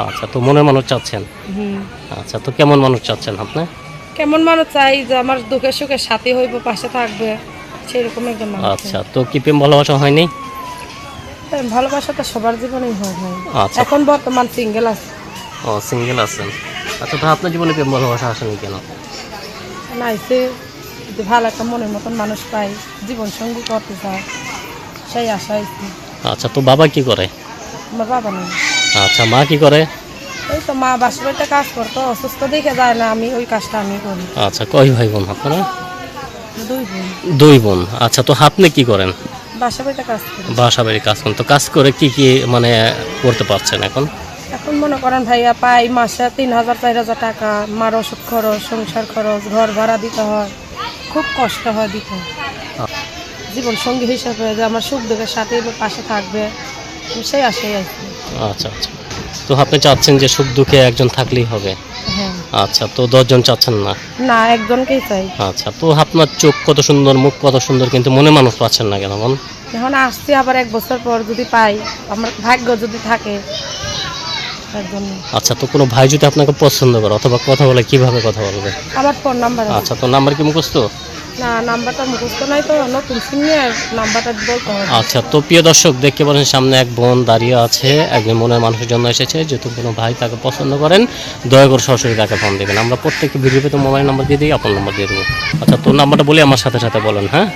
আচ্ছা তো মনের মানুষ চাচ্ছেন? আচ্ছা তো কেমন মানুষ চাচ্ছেন আপনি? কেমন মানুষ চাই যে আমার দুঃখে সুখে সাথী হইব পাশে থাকবে সেরকম একজন মানুষ আচ্ছা তো কি প্রেম ভালোবাসা হয়নি হ্যাঁ, ভালোবাসা তো সবার জীবনেই হয় ভাই আচ্ছা। এখন বর্তমান সিঙ্গেল আছে। ও সিঙ্গেল আছেন। আচ্ছা তো আপনার জীবনে প্রেম ভালোবাসা আসেনি কেন? নাইছে যদি ভালো একটা মনের মতন মানুষ পাই জীবন সঙ্গী করতে চায় সেই আশা আচ্ছা তো বাবা কি করে? আমার বাবা নেই। আচ্ছা মা কি করে? এই তো মা বাসা বাড়িতে কাজ করতো অসুস্থ দেখে যায় না আমি ওই কাজটা আমি করি। আচ্ছা কয় ভাই বোন আপনারা? দুই বোন। দুই বোন। আচ্ছা তো আপনি কি করেন? কাজ করি। কাজ করেন। তো কাজ করে কি কি মানে করতে পারছেন এখন? এখন মনে করেন ভাইয়া পাই মাসে তিন হাজার চার হাজার টাকা। মার ওষুধ খরচ সংসার খরচ ঘর ভাড়া দিতে হয়। খুব কষ্ট হয় দিতে। জীবন সঙ্গী হিসাবে যে আমার সুখ দুঃখের সাথে পাশে থাকবে সেই আশাই আছি আচ্ছা আচ্ছা। তো আপনি চাচ্ছেন যে সুখ দুঃখে একজন থাকলেই হবে? হ্যাঁ। আচ্ছা তো দশজন চাচ্ছেন না? না একজনকেই চাই। আচ্ছা তো আপনার চোখ কত সুন্দর মুখ কত সুন্দর কিন্তু মনে মানুষ পাচ্ছেন না কেন এখন আসছি আবার এক বছর পর যদি পাই আমার ভাগ্য যদি থাকে আচ্ছা তো কোনো ভাই যদি আপনাকে পছন্দ করে অথবা কথা বলে কীভাবে কথা বলবে? আমার ফোন নাম্বার আচ্ছা তো নাম্বার কি মুখস্থ? তো আচ্ছা তো প্রিয় দর্শক, দেখতে পারেন সামনে এক বোন দাঁড়িয়ে আছে, একজন মনের মানুষের জন্য এসেছে যেহেতু কোনো ভাই তাকে পছন্দ করেন, দয়া করে সরাসরি তাকে ফোন দেবেন। আমরা প্রত্যেকটি ভিডিও পেতে মোবাইল নাম্বার দিয়ে দিই, আপনার নাম্বার দিয়ে দেবো। আচ্ছা তোর নাম্বারটা বলি, আমার সাথে সাথে বলেন হ্যাঁ?